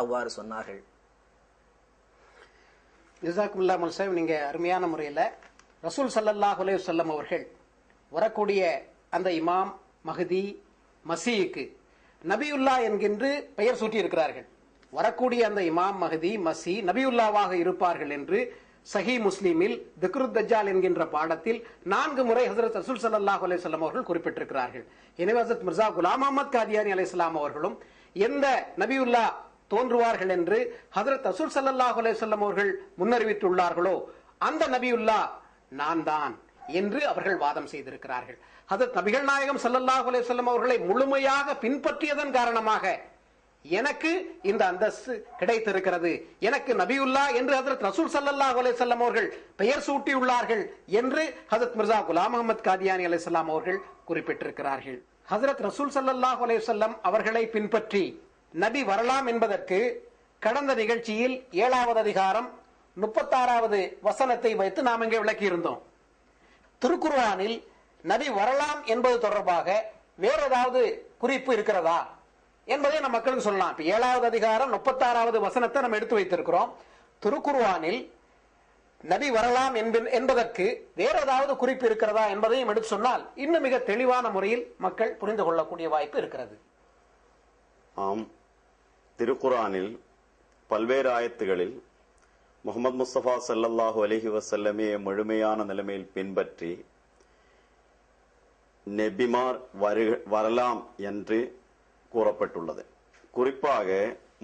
அவ்வாறு சொன்னார்கள். ஜிசாக்குல்லா முல்சாஹிப் நீங்க அருமையான முறையில் ரசூல் ஸல்லல்லாஹு அலைஹி வஸல்லம் அவர்கள் வரக்கூடிய அந்த இமாம் மஹதி மசீக்கு நபியுல்லா என்கின்று பெயர் சூட்டியிருக்கிறார்கள். வரக்கூடிய அந்த இமாம் மஹதி மசி நபியுல்லாவாக இருப்பார்கள் என்று சஹி முஸ்லீமில் திக்ருத் தஜ்ஜால் என்கின்ற பாடத்தில் நான்கு முறை ஹசரத் ரசூல் சல்லாஹ் அலையம் அவர்கள் குறிப்பிட்டிருக்கிறார்கள். எனவே ஹசரத் மிர்சா குலாம் அஹமத் காதியானி அலையாம் அவர்களும் எந்த நபியுல்லா தோன்றுவார்கள் என்று ஹதரத் அசுல் சல்லாஹ் அலேசல்லம் அவர்கள் முன்னறிவித்துள்ளார்களோ அந்த நபியுல்லா நான் தான் என்று அவர்கள் வாதம் செய்திருக்கிறார்கள். ஹதரத் நபிகள் நாயகம் சல்லல்லாஹ் அலேசல்லம் அவர்களை முழுமையாக பின்பற்றியதன் காரணமாக எனக்கு இந்த அந்தஸ்து கிடைத்திருக்கிறது. எனக்கு நபியுல்லா என்று ஹசரத் ரசூல் சல்லாஹ் அலைஹி அவர்கள் பெயர் சூட்டியுள்ளார்கள் என்று ஹசரத் மிர்சா குலாம் அகமது காதியானி அலைஹிஸ்ஸலாம் அவர்கள் குறிப்பிட்டிருக்கிறார்கள். ஹசரத் ரசூல் சல்லாஹ் அலைஹி அவர்களை பின்பற்றி நபி வரலாம் என்பதற்கு கடந்த நிகழ்ச்சியில் ஏழாவது அதிகாரம் முப்பத்தாறாவது வசனத்தை வைத்து நாம் இங்கே விளக்கியிருந்தோம். திருக்குர்ஆனில் நபி வரலாம் என்பது தொடர்பாக வேற ஏதாவது குறிப்பு இருக்கிறதா என்பதை நம்ம மக்களுக்கு சொல்லலாம். இப்போ ஏழாவது அதிகாரம் முப்பத்தாறாவது வசனத்தை நம்ம எடுத்து வைத்திருக்கிறோம். திருக்குர்ஆனில் நபி வரலாம் என்ப- என்பதற்கு வேற ஏதாவது குறிப்பு இருக்கிறதா என்பதையும் எடுத்து சொன்னால் இன்னும் மிக தெளிவான முறையில் மக்கள் புரிந்து கொள்ளக்கூடிய வாய்ப்பு இருக்கிறது. ஆம். திருக்குரானில் பல்வேறு ஆயத்துகளில் முகமது முஸ்தபா சல்லல்லாஹு அலஹி வஸல்லமே முழுமையான நிலைமையில் பின்பற்றி நெபிமார் வருக வரலாம் என்று கூறப்பட்டுள்ளது. குறிப்பாக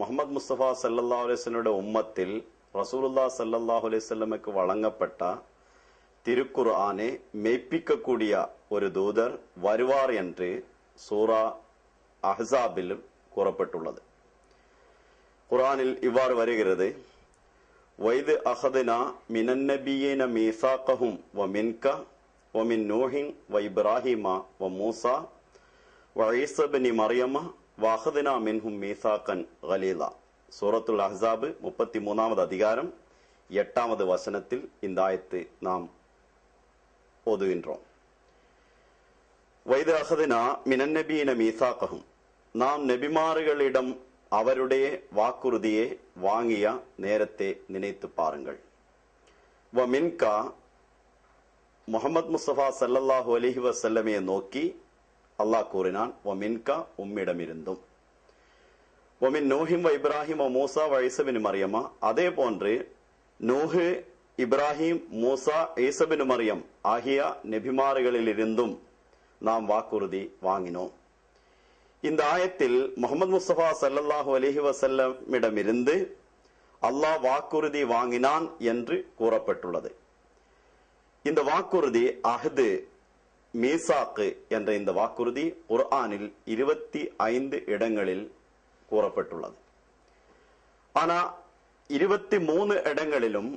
முகமது முஸ்தபா சல்லல்லா அலிஸ்லனுடைய உம்மத்தில் ரசூலுல்லா ஸல்லல்லாஹு அலைஹி வழங்கப்பட்ட திருக்குர் திருக்குர்ஆனை மெய்ப்பிக்கக்கூடிய ஒரு தூதர் வருவார் என்று சூரா அஹ்ஸாபில் கூறப்பட்டுள்ளது. குரானில் இவ்வாறு வருகிறது. வைது அஹதுனா மினன்னபியீன மீசாக்கஹும் வ மின்கா வ மின் நூஹின் வ இப்ராஹிமா வ மூசா வ ஈசபினி மரியமா வ அஹதுனா மின்ஹும் மீசாக்கன் கலீலா. சூரத்துல் அஹாபு முப்பத்தி மூணாவது அதிகாரம் எட்டாவது வசனத்தில் இந்த ஆயத்து நாம் ஓதுகின்றோம். வைது அகதுனா மினநபியின மீசாக்ககும் நாம் நெபிமாறுகளிடம் அவருடைய வாக்குறுதியை வாங்கிய நேரத்தை நினைத்து பாருங்கள். வ மின்கா முகமது முஸ்தபா சல்லல்லாஹு அலிஹி வசல்லமையை நோக்கி அல்லாஹ் கூறினான் வ மின்கா உம்மிடமிருந்தும். ஒமின் நூஹிம் வ இப்ராஹிம் மூசா வ ஐசபின் மரியமா அதே போன்று நூஹு இப்ராஹிம் மூசா ஈசபின் மரியம் ஆகிய நெபிமாறுகளிலிருந்தும் நாம் வாக்குறுதி வாங்கினோம். இந்த ஆயத்தில் முகமது முஸ்தபா சல்லல்லாஹு அலைஹி வசல்லமிடமிருந்து அல்லாஹ் வாக்குறுதி வாங்கினான் என்று கூறப்பட்டுள்ளது இந்த வாக்குறுதி அஹது மீசாக்கு என்ற இந்த வாக்குறுதி குர்ஆனில் இருபத்தி ஐந்து இடங்களில் கூறப்பட்டுள்ளது ஆனா இருபத்தி மூணு இடங்களிலும்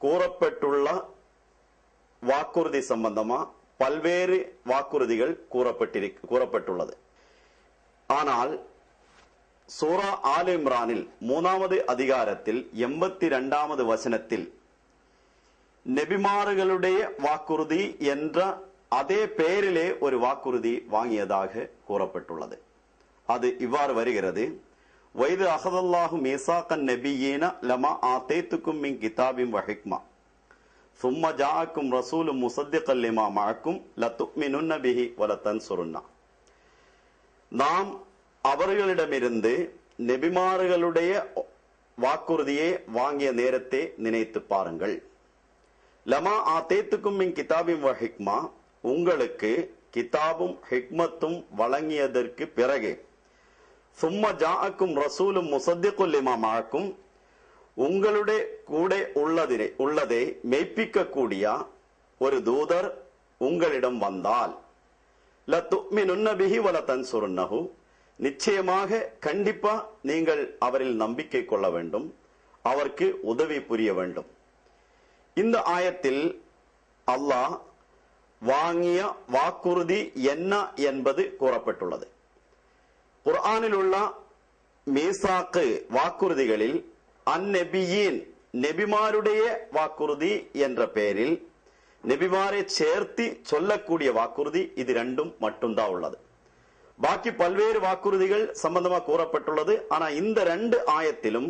கூறப்பட்டுள்ள வாக்குறுதி சம்பந்தமா பல்வேறு வாக்குறுதிகள் கூறப்பட்டிரு கூறப்பட்டுள்ளது ஆனால் சூரா ஆல் இம்ரானில் மூணாவது அதிகாரத்தில் எண்பத்தி இரண்டாவது வசனத்தில் நெபிமாறுகளுடைய வாக்குறுதி என்ற அதே பெயரிலே ஒரு வாக்குறுதி வாங்கியதாக கூறப்பட்டுள்ளது. அது இவ்வாறு வருகிறது. வைது அகதல்லாஹு மீசாக்கன் நெபியேன லமா ஆத்தேத்துக்கும் மின் கிதாபிம் வஹிக்மா சும்ம ஜாக்கும் ரசூலும் முசத்திகல் லிமா மழக்கும் லத்துமினுன்ன பிஹி வலத்தன்சுருன்னா நாம் அவர்களிடமிருந்து நெபிமாறுகளுடைய வாக்குறுதியை வாங்கிய நேரத்தை நினைத்து பாருங்கள். லமா ஆ தேத்துக்கும் மின் கிதாபின் வ ஹிக்மா உங்களுக்கு கிதாபும் ஹிக்மத்தும் வழங்கியதற்கு பிறகு சும்ம ஜாக்கும் ரசூலும் முசத்திகுல் லிமா உங்களுடைய கூட உள்ளதினை உள்ளதை மெய்ப்பிக்கக்கூடிய ஒரு தூதர் உங்களிடம் வந்தால் லத்துமினுன்ன வல தன்சுருன்னஹு நிச்சயமாக கண்டிப்பா நீங்கள் அவரில் நம்பிக்கை கொள்ள வேண்டும். அவருக்கு உதவி புரிய வேண்டும். இந்த ஆயத்தில் அல்லாஹ் வாங்கிய வாக்குறுதி என்ன என்பது கூறப்பட்டுள்ளது. குர்ஆனில் உள்ள மீசாக்கு வாக்குறுதிகளில் அந்நெபியின் நெபிமாருடைய வாக்குறுதி என்ற பெயரில் நெபிமாரை சேர்த்து சொல்லக்கூடிய வாக்குறுதி இது ரெண்டும் மட்டும்தான் உள்ளது. பாக்கி பல்வேறு வாக்குறுதிகள் சம்பந்தமா கூறப்பட்டுள்ளது. ஆனா இந்த ரெண்டு ஆயத்திலும்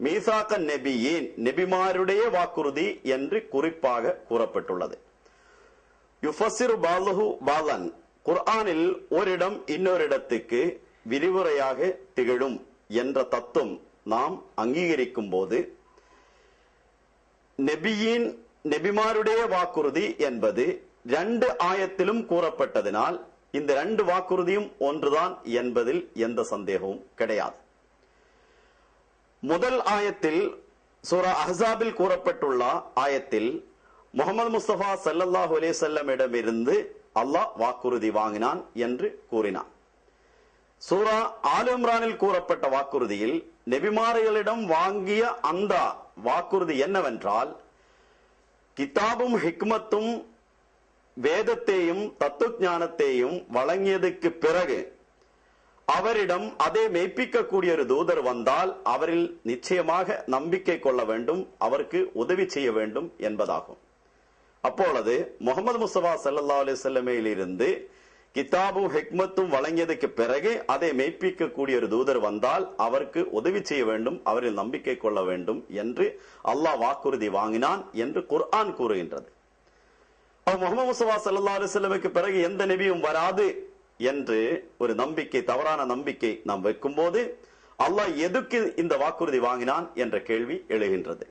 மீசாக்க நெபியின் நெபிமாருடைய வாக்குறுதி என்று குறிப்பாக கூறப்பட்டுள்ளது. யுஃபசிரு பாலுஹு பாலன் குர்ஆனில் ஓரிடம் இன்னொரு இடத்துக்கு விரிவுரையாக திகழும் என்ற தத்துவம் நாம் அங்கீகரிக்கும் போது நெபியின் நெபிமாருடைய வாக்குறுதி என்பது ரெண்டு ஆயத்திலும் கூறப்பட்டதினால் இந்த ரெண்டு வாக்குறுதியும் ஒன்றுதான் என்பதில் எந்த சந்தேகமும் கிடையாது. முதல் ஆயத்தில் சூரா அஹாபில் கூறப்பட்டுள்ள ஆயத்தில் முகமது முஸ்தபா சல்லல்லாஹு அலைஹி இருந்து அல்லாஹ் வாக்குறுதி வாங்கினான் என்று கூறினான். சூரா ஆலிம்ரானில் கூறப்பட்ட வாக்குறுதியில் நெபிமாரிகளிடம் வாங்கிய அந்த வாக்குறுதி என்னவென்றால் கிதாபும் ஹிக்மத்தும் வேதத்தையும் தத்துவ ஞானத்தையும் வழங்கியதுக்கு பிறகு அவரிடம் அதை மெய்ப்பிக்கக்கூடிய ஒரு தூதர் வந்தால் அவரில் நிச்சயமாக நம்பிக்கை கொள்ள வேண்டும் அவருக்கு உதவி செய்ய வேண்டும் என்பதாகும். அப்பொழுது முகமது முசவா சல்லா அலிசல்லமையில் இருந்து கிதாபும் ஹெக்மத்தும் வழங்கியதற்கு பிறகு அதை மெய்ப்பிக்கக்கூடிய ஒரு தூதர் வந்தால் அவருக்கு உதவி செய்ய வேண்டும் அவரில் நம்பிக்கை கொள்ள வேண்டும் என்று அல்லாஹ் வாக்குறுதி வாங்கினான் என்று குர்ஆன் கூறுகின்றது. முகமது முஸ்தபா சல்லா அலிசல்லமுக்கு பிறகு எந்த நபியும் வராது என்று ஒரு நம்பிக்கை தவறான நம்பிக்கை நாம் வைக்கும்போது அல்லாஹ் எதுக்கு இந்த வாக்குறுதி வாங்கினான் என்ற கேள்வி எழுகின்றது.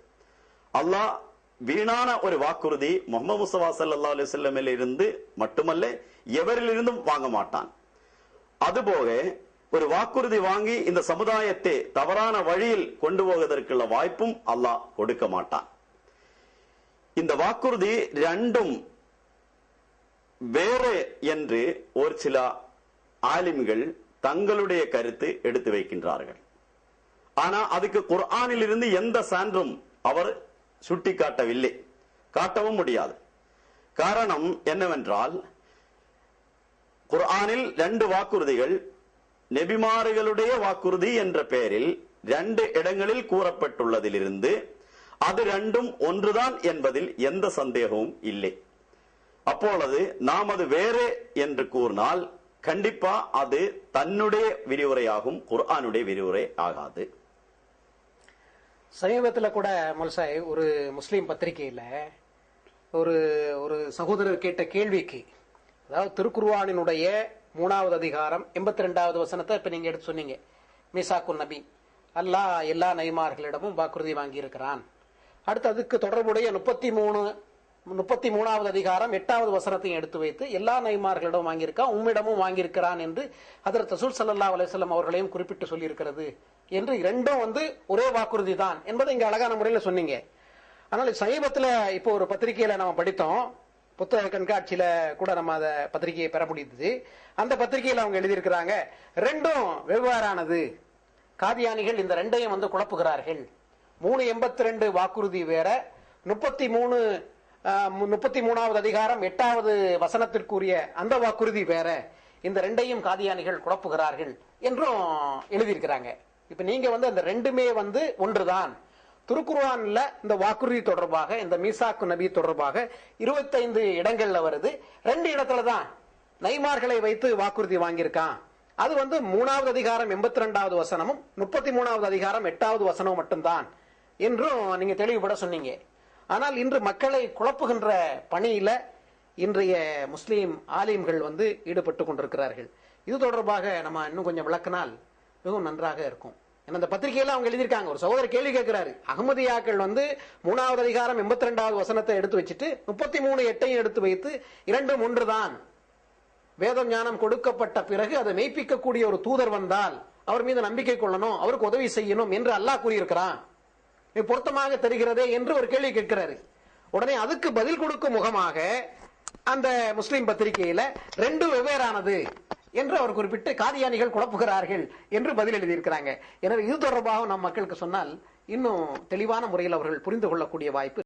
அல்லாஹ் வீணான ஒரு வாக்குறுதி முகமது முசவா சல்லா அலிசல்லமில் இருந்து மட்டுமல்ல எவரிலிருந்தும் வாங்க மாட்டான். அதுபோக ஒரு வாக்குறுதி வாங்கி இந்த சமுதாயத்தை தவறான வழியில் கொண்டு போவதற்குள்ள வாய்ப்பும் அல்லாஹ் கொடுக்க மாட்டான். இந்த வாக்குறுதி ரெண்டும் வேறு என்று ஒரு சில ஆலிம்கள் தங்களுடைய கருத்து எடுத்து வைக்கின்றார்கள். ஆனா அதுக்கு குர்ஆனில் இருந்து எந்த சான்றும் அவர் சுட்டிக்காட்டவில்லை. காட்டவும் முடியாது. காரணம் என்னவென்றால் குர்ஆனில் ரெண்டு வாக்குறுதிகள் நெபிமாறுகளுடைய வாக்குறுதி என்ற பெயரில் ரெண்டு இடங்களில் கூறப்பட்டுள்ளதிலிருந்து அது ரெண்டும் ஒன்றுதான் என்பதில் எந்த சந்தேகமும் இல்லை. அப்பொழுது நாம் அது வேறு என்று கூறினால் கண்டிப்பா அது தன்னுடைய விரிவுரையாகும் குர்ஆனுடைய விரிவுரை ஆகாது. சமீபத்தில் கூட மல்சாய் ஒரு முஸ்லீம் பத்திரிகையில் ஒரு ஒரு சகோதரர் கேட்ட கேள்விக்கு அதாவது திருக்குர்வானினுடைய மூணாவது அதிகாரம் எண்பத்தி ரெண்டாவது வசனத்தை இப்போ நீங்கள் எடுத்து சொன்னீங்க. மீசாக்கு நபி அல்லாஹ் எல்லா நைமார்களிடமும் வாக்குறுதி வாங்கியிருக்கிறான். அடுத்து அதுக்கு தொடர்புடைய முப்பத்தி மூணு முப்பத்தி மூணாவது அதிகாரம் எட்டாவது வசனத்தையும் எடுத்து வைத்து எல்லா நைமார்களிடம் வாங்கியிருக்கான் உம்மிடமும் வாங்கியிருக்கிறான் என்று அதற்கு ரசூல் சல்லா அலைஹி அவர்களையும் குறிப்பிட்டு சொல்லியிருக்கிறது. என்று இரண்டும் வந்து ஒரே வாக்குறுதி தான் என்பதை இங்கே அழகான முறையில் சொன்னீங்க. ஆனால் சமீபத்தில் இப்போ ஒரு பத்திரிகையில நம்ம படித்தோம். புத்தக கண்காட்சியில கூட நம்ம அதை பத்திரிகையை பெற முடியுது அந்த பத்திரிகையில் அவங்க எழுதியிருக்கிறாங்க ரெண்டும் வெவ்வேறானது. காதியானிகள் இந்த ரெண்டையும் வந்து குழப்புகிறார்கள். மூணு எண்பத்தி ரெண்டு வாக்குறுதி வேற முப்பத்தி மூணு முப்பத்தி மூணாவது அதிகாரம் எட்டாவது வசனத்திற்குரிய அந்த வாக்குறுதி வேற. இந்த ரெண்டையும் காதியானிகள் குழப்புகிறார்கள் என்றும் எழுதியிருக்கிறாங்க. இப்ப நீங்க வந்து அந்த ரெண்டுமே வந்து ஒன்றுதான். திருக்குர்ஆன்ல இந்த வாக்குறுதி தொடர்பாக இந்த மீசாக்கு நபி தொடர்பாக இருபத்தைந்து இடங்கள்ல வருது. ரெண்டு இடத்துல தான் நைமார்களை வைத்து வாக்குறுதி வாங்கியிருக்கான். அது வந்து மூணாவது அதிகாரம் எண்பத்தி ரெண்டாவது வசனமும் முப்பத்தி மூணாவது அதிகாரம் எட்டாவது வசனமும் மட்டும்தான் என்றும் நீங்க தெளிவுபட சொன்னீங்க. ஆனால் இன்று மக்களை குழப்புகின்ற பணியில இன்றைய முஸ்லீம் ஆலிம்கள் வந்து ஈடுபட்டு கொண்டிருக்கிறார்கள். இது தொடர்பாக நம்ம இன்னும் கொஞ்சம் விளக்கினால் மிகவும் நன்றாக இருக்கும். ஏன்னா அந்த பத்திரிகையில அவங்க எழுதியிருக்காங்க. ஒரு சகோதரர் கேள்வி கேட்கிறாரு. அகமதியாக்கள் வந்து மூணாவது அதிகாரம் எண்பத்தி ரெண்டாவது வசனத்தை எடுத்து வச்சுட்டு முப்பத்தி மூணு எட்டையும் எடுத்து வைத்து இரண்டும் ஒன்றுதான். வேதம் ஞானம் கொடுக்கப்பட்ட பிறகு அதை மெய்ப்பிக்கக்கூடிய ஒரு தூதர் வந்தால் அவர் மீது நம்பிக்கை கொள்ளணும் அவருக்கு உதவி செய்யணும் என்று அல்லாஹ் கூறியிருக்கிறான். பொருத்தமாக தெரிகிறதே என்று ஒரு கேள்வி கேட்கிறாரு. உடனே அதுக்கு பதில் கொடுக்கும் முகமாக அந்த முஸ்லீம் பத்திரிகையில ரெண்டு வெவ்வேறானது என்று அவர் குறிப்பிட்டு காதியானிகள் குழப்புகிறார்கள் என்று பதில் எழுதியிருக்கிறாங்க. எனவே இது தொடர்பாக நம் மக்களுக்கு சொன்னால் இன்னும் தெளிவான முறையில் அவர்கள் புரிந்து கொள்ளக்கூடிய வாய்ப்பு